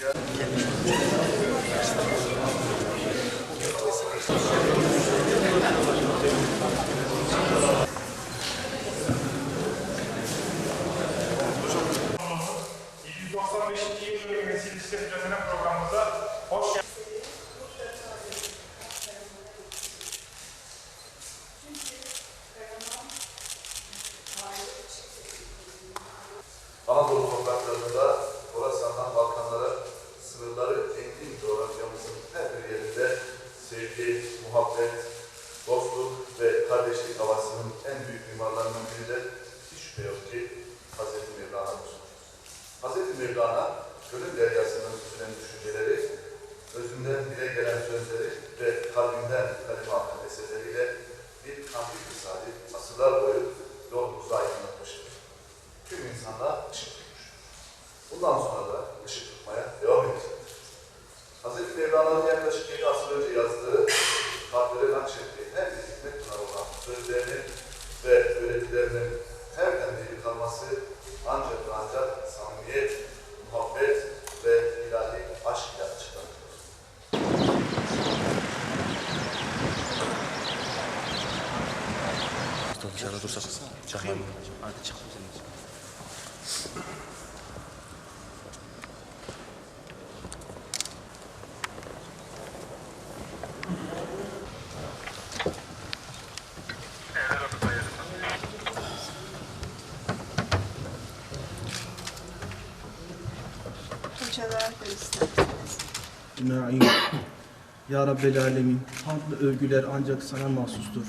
yıl dönümü sevgi, muhabbet, dostluk ve kardeşlik havasının en büyük mimarlarından biri de hiç şüphe yok ki Hz. Mevlana'dır. Hz. Mevlana, gönül deryasının süzülen düşünceleri, özünden dile gelen sözleri ve kalbinden kaleme akan eserleriyle bir kandil misali asırlar boyu yolumuzu aydınlatmıştır tüm insanlığa ışık tutmuştur. Bundan sonra Mevlana'nın yaklaşık 7 asır önce yazdığı, kalplere nakşettiği her bir hikmet olan sözlerini ve öğretilerinin her demleri kalması ancak ancak samimiyet, muhabbet ve ilahi aşk ile açıklanır. Dışarıda dursak çakmayı Hadi çak. parçalar da isterseniz. Ya Rabbel Alemin, hamd ve övgüler ancak sana mahsustur.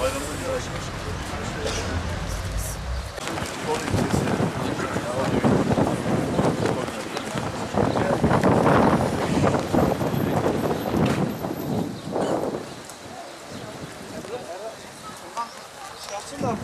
Bayramda bir aşk. 신나.